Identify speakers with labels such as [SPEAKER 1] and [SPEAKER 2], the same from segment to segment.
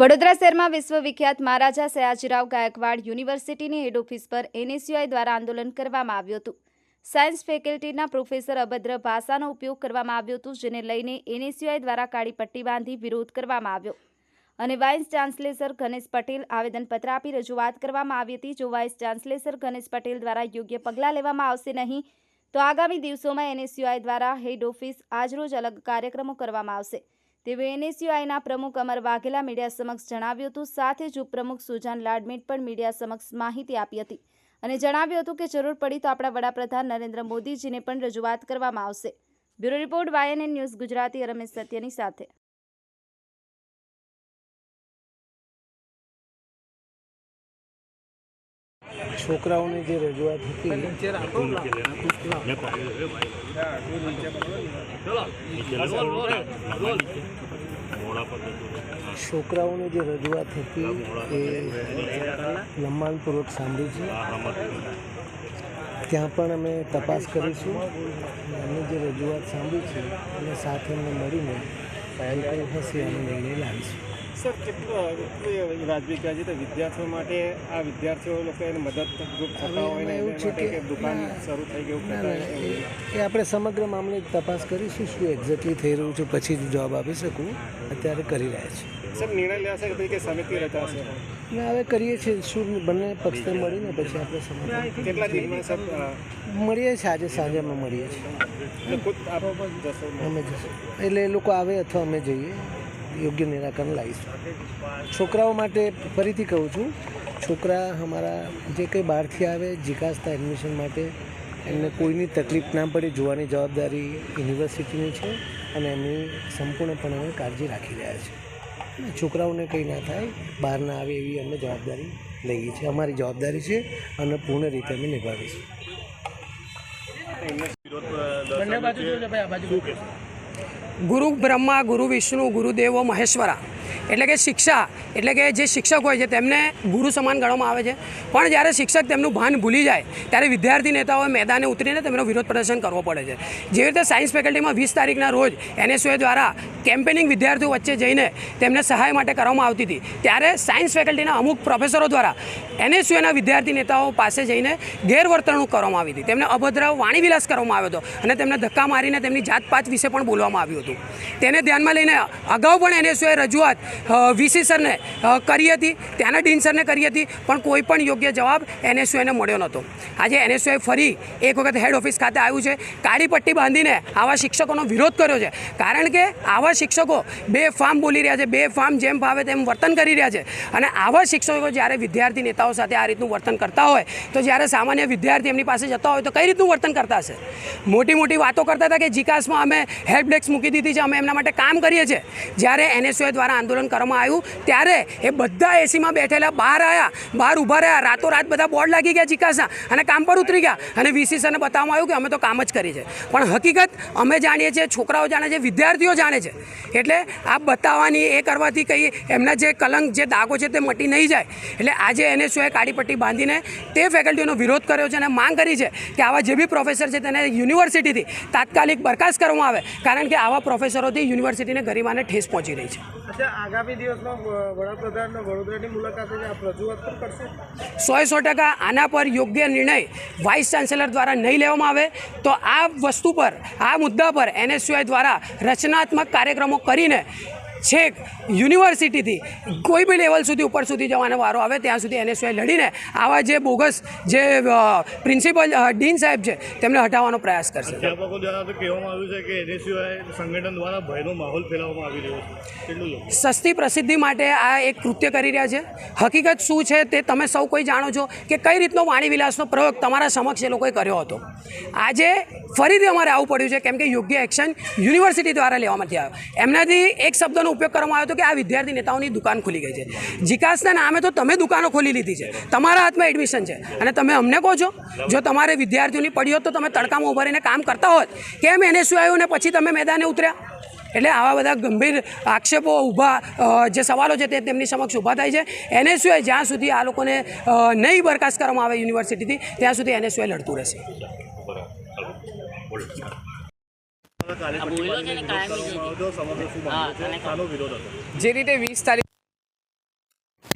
[SPEAKER 1] વડોદરા શહેરમાં વિશ્વવિખ્યાત મહારાજા સયાજીરાવ ગાયકવાડ યુનિવર્સિટીની હેડ ઓફિસ પર એનએસયુઆઈ દ્વારા આંદોલન કરવામાં આવ્યું હતું. સાયન્સ ફેકલ્ટીના પ્રોફેસર અભદ્ર ભાષાનો ઉપયોગ કરવામાં આવ્યો હતો, જેને લઈને એનએસયુઆઈ દ્વારા કાળી પટ્ટી બાંધી વિરોધ કરવામાં આવ્યો. અને વાઇસ ચાન્સલેસર ગણેશ પટેલ આવેદનપત્ર આપી રજૂઆત કરવામાં આવી હતી. જો વાઇસ ચાન્સલેસર ગણેશ પટેલ દ્વારા યોગ્ય પગલાં લેવામાં આવશે નહીં તો આગામી દિવસોમાં એનએસયુઆઈ દ્વારા હેડ ઓફિસ આજરોજ અલગ કાર્યક્રમો કરવામાં આવશે. તેવું એનએસયુઆઈના પ્રમુખ અમર વાઘેલા મીડિયા સમક્ષ જણાવ્યું હતું, સાથે જ ઉપપ્રમુખ સુજાન લાડમેટ પણ મીડિયા સમક્ષ માહિતી આપી હતી અને જણાવ્યું હતું કે જરૂર પડી તો આપણા વડાપ્રધાન નરેન્દ્ર મોદીજીને પણ રજૂઆત કરવામાં આવશે. Bureau report YNN news Gujarati, Ramesh સત્યની સાથે.
[SPEAKER 2] છોકરાઓની જે રજૂઆત હતી છોકરાઓની જે રજૂઆત હતી એ લંબાણપૂર્વક સાંભળી છે. ત્યાં પણ અમે તપાસ કરીશું. અમે જે રજૂઆત સાંભળી છે અને સાથે અમે મળીને જે કંઈ હશે એનો નિર્ણય લાવીશું.
[SPEAKER 3] સર કેટલું રાજવીકા છે તો વિદ્યાર્થીઓ માટે આ વિદ્યાર્થીઓ લોકો એને મદદરૂપ થતા હોય ને
[SPEAKER 2] એવું છે કે-
[SPEAKER 3] દુકાન શરૂ થઈ ગયું
[SPEAKER 2] એ આપણે સમગ્ર મામલે તપાસ કરીશું શું એક્ઝેક્ટલી થઈ રહ્યું છે પછી જ જવાબ આપી શકું. અત્યારે કરી રહ્યા છે.
[SPEAKER 3] સર નિર્ણય લેશે કે તરીકે કે સમિતિ રચાશે
[SPEAKER 2] ને હવે કરીએ છીએ. શું બંને પક્ષને મળીને પછી આપણે સમજ
[SPEAKER 3] કેટલા દિવસમાં સર
[SPEAKER 2] મળીએ છીએ આજે સાંજે અમે મળીએ છીએ. અમે જશું. એટલે એ લોકો આવે અથવા અમે જઈએ. યોગ્ય નિરાકરણ લાવીશું. છોકરાઓ માટે ફરીથી કહું છું છોકરા અમારા જે કંઈ બહારથી આવે જીકાસતા એડમિશન માટે એમને કોઈની તકલીફ ના પડે જોવાની જવાબદારી યુનિવર્સિટીની છે અને એમની સંપૂર્ણપણે અમે કાળજી રાખી રહ્યા છીએ. છોકરાઓને કંઈ ના થાય બહાર ના આવે એવી અમે જવાબદારી લઈએ છીએ. અમારી જવાબદારી છે અને પૂર્ણ રીતે અમે નિભાવીશું.
[SPEAKER 4] ગુરુ બ્રહ્મા ગુરુ વિષ્ણુ ગુરુદેવો મહેશ્વરા. એટલે કે શિક્ષા, એટલે કે જે શિક્ષક હોય છે, તેમને ગુરુ સમાન ગણવામાં આવે છે. પણ જ્યારે શિક્ષક તેમનું ભાન ભૂલી જાય, ત્યારે વિદ્યાર્થી નેતાઓએ મેદાને ઉતરીને તેમનો વિરોધ પ્રદર્શન કરવો પડે છે. જેવી રીતે સાયન્સ ફેકલ્ટીમાં વીસ તારીખના રોજ એનએસયુએ દ્વારા કેમ્પેનિંગ વિદ્યાર્થીઓ વચ્ચે જઈને તેમને સહાય માટે કરવામાં આવતી હતી, ત્યારે સાયન્સ ફેકલ્ટીના અમુક પ્રોફેસરો દ્વારા એનએસયુએના વિદ્યાર્થી નેતાઓ પાસે જઈને ગેરવર્તણૂક કરવામાં આવી હતી. તેમને અભદ્ર વાણીવિલાસ કરવામાં આવ્યો હતો અને તેમને ધક્કા મારીને તેમની જાતપાત વિશે પણ બોલવામાં આવ્યું હતું. તેને ધ્યાનમાં લઈને અગાઉ પણ એનએસયુએ રજૂઆત વીસી સરને કરી હતી, ત્યાંના ડીન સરને કરી હતી, પણ કોઈ પણ યોગ્ય જવાબ એનએસયુએને મળ્યો નહોતો. આજે એનએસયુએ ફરી એક વખત હેડ ઓફિસ ખાતે આવ્યું છે, કાળી પટ્ટી બાંધીને આવા શિક્ષકોનો વિરોધ કર્યો છે. કારણ કે આવા શિક્ષકો બે ફાર્મ બોલી રહ્યા છે, બે ફાર્મ જેમ ભાવે તેમ વર્તન કરી રહ્યા છે. અને આવા શિક્ષકો જ્યારે વિદ્યાર્થી નેતાઓ સાથે આ રીતનું વર્તન કરતા હોય, તો જ્યારે સામાન્ય વિદ્યાર્થી એમની પાસે જતા હોય, તો કઈ રીતનું વર્તન કરતા હશે? મોટી મોટી વાતો કરતા હતા કે જીકાસમાં અમે હેલ્પ ડેસ્ક મૂકી દીધી છે, અમે એમના માટે કામ કરીએ છીએ. જ્યારે એનએસયુએ દ્વારા આંદોલન કરવામાં આવ્યું. ત્યારે એ બધા એસીમાં બેઠેલા, બહાર આવ્યા બહાર ઊભા રહ્યા. રાતોરાત બધા બોર્ડ લાગી ગયા ચિકાસના અને કામ પર ઉતરી ગયા. અને વીસી સરને બતાવવામાં આવ્યું કે અમે તો કામ જ કરી છે. પણ હકીકત, અમે જાણીએ છીએ, છોકરાઓ જાણે છે, વિદ્યાર્થીઓ જાણે છે. એટલે આ બતાવવાની એ કરવાથી કંઈ એમના જે કલંક, જે દાગો છે તે મટી નહીં જાય. એટલે આજે એનએસયુએ કાળી પટ્ટી બાંધીને તે ફેકલ્ટીનો વિરોધ કર્યો છે અને માંગ કરી છે કે આવા જે બી પ્રોફેસર છે તેને યુનિવર્સિટીથી તાત્કાલિક બરખાસ્ત કરવામાં આવે. કારણ કે આવા પ્રોફેસરોથી યુનિવર્સિટીને ગરિમાને ઠેસ પહોંચી રહી છે.
[SPEAKER 3] આગામી વડોદરાની મુલાકાતે આપ રજૂઆત કરશે?
[SPEAKER 4] સો સો ટકા આના પર યોગ્ય નિર્ણય વાઇસ ચાન્સેલર દ્વારા નહીં લેવામાં આવે તો આ વસ્તુ પર, આ મુદ્દા પર એનએસયુઆઈ દ્વારા રચનાત્મક કાર્યક્રમો કરીને છેક યુનિવર્સિટીથી. કોઈ બી લેવલ સુધી ઉપર સુધી જવાનો વારો આવે ત્યાં સુધી એને એનએસયુઆઈ લડીને આવા જે બોગસ જે પ્રિન્સિપલ ડીન સાહેબ છે તેમને હટાવવાનો પ્રયાસ કરશે.
[SPEAKER 5] અધ્યાપકો દ્વારા તો કહેવામાં આવ્યું છે કે એનએસયુઆઈ સંગઠન દ્વારા ભયનો માહોલ ફેલાવવામાં આવી રહ્યો છે.
[SPEAKER 4] સસ્તી પ્રસિદ્ધિ માટે આ એક કૃત્ય કરી રહ્યા છે. હકીકત શું છે તે તમે સૌ કોઈ જાણો છો કે કઈ રીતનો વાણીવિલાસનો પ્રયોગ તમારા સમક્ષ એ લોકોએ કર્યો હતો. આજે ફરીથી અમારે આવવું પડ્યું છે કેમ કે યોગ્ય એક્શન યુનિવર્સિટી દ્વારા લેવામાંથી આવ્યો. એમનાથી એક શબ્દનો ઉપયોગ કરવામાં આવ્યો હતો કે આ વિદ્યાર્થી નેતાઓની દુકાન ખુલી ગઈ છે. જીકાસના નામે તો તમે દુકાનો ખોલી લીધી છે. તમારા હાથમાં એડમિશન છે. અને તમે અમને કહો છો, જો તમારે વિદ્યાર્થીઓની પડી હોત તો તમે તડકામાં ઊભા રહીને કામ કરતા હોત. કેમ એનએસયુ આવ્યું ને પછી તમે મેદાને ઉતર્યા? એટલે આવા બધા ગંભીર આક્ષેપો ઊભા જે સવાલો છે તે તેમની સમક્ષ ઊભા થાય છે. એનએસયુએ જ્યાં સુધી આ લોકોને નહીં બરખાસ્ત કરવામાં આવે યુનિવર્સિટીથી ત્યાં સુધી એનએસયુએ લડતું રહેશે
[SPEAKER 5] કાલે
[SPEAKER 6] આ બોલ્યો છે ને કાયમી
[SPEAKER 5] કરવામાં આવ્યો હતો સમગ્ર શું
[SPEAKER 6] હા,
[SPEAKER 5] મામલો છે
[SPEAKER 6] તને
[SPEAKER 5] શાનો વિરોધ હતો
[SPEAKER 7] જે રીતે વીસ તારીખ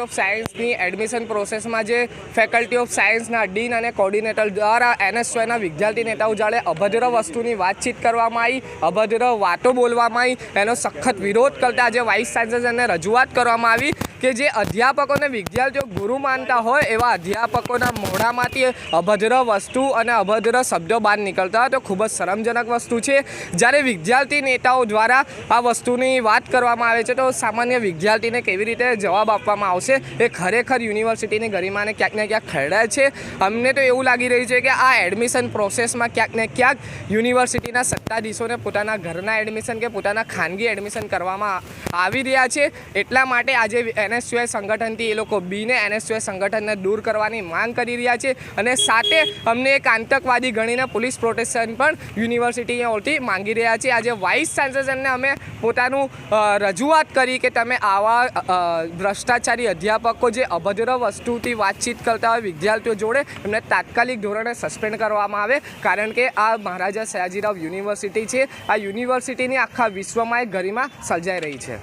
[SPEAKER 7] ઓફ સાયન્સની એડમિશન પ્રોસેસમાં જે ફેકલ્ટી ઓફ સાયન્સના ડીન અને કોર્ડિનેટર દ્વારા એનએસયુઆઈના વિદ્યાર્થી નેતાઓ જાણે અભદ્ર વસ્તુની વાતચીત કરવામાં આવી અભદ્ર વાતો બોલવામાં આવી એનો સખત વિરોધ કરતા આજે વાઇસ ચાન્સેલરને રજૂઆત કરવામાં આવી. કે જે અધ્યાપકોને વિદ્યાર્થીઓ ગુરુ માનતા હોય એવા અધ્યાપકોના મોઢામાંથી અભદ્ર વસ્તુ અને અભદ્ર શબ્દો બહાર નીકળતા હોય તો ખૂબ જ શરમજનક વસ્તુ છે. જ્યારે વિદ્યાર્થી નેતાઓ દ્વારા આ વસ્તુની વાત કરવામાં આવે છે તો સામાન્ય વિદ્યાર્થીને કેવી રીતે જવાબ આપવામાં આવશે? એ ખરેખર યુનિવર્સિટીની ગરિમાને ક્યાંક ને ક્યાંક ખરડાય છે. અમને તો એવું લાગી રહ્યું છે કે આ એડમિશન પ્રોસેસમાં ક્યાંક ને ક્યાંક યુનિવર્સિટીના સત્તાધીશોને પોતાના ઘરના એડમિશન કે પોતાના ખાનગી એડમિશન કરવામાં આવી રહ્યા છે. એટલા માટે આજે એનએસયુઆઈ સંગઠનથી એ લોકો બીને એનએસયુઆઈ સંગઠનને દૂર કરવાની માંગ કરી રહ્યા છે અને સાથે અમને એક આતંકવાદી ગણીને પોલીસ પ્રોટેક્શન પણ યુનિવર્સિટીઓથી માંગી રહ્યા છે. આજે વાઇસ ચાન્સેલરને અમે પોતાનું રજૂઆત કરી કે તમે આવા ભ્રષ્ટાચારી અધ્યાપકો જે અભદ્ર વસ્તુથી વાતચીત કરતા હોય વિદ્યાર્થીઓ જોડે એમને તાત્કાલિક ધોરણે સસ્પેન્ડ કરવામાં આવે. કારણ કે આ મહારાજા સયાજીરાવ યુનિવર્સિટી છે. આ યુનિવર્સિટીની આખા વિશ્વમાં એક ગરિમા સર્જાઈ રહી છે.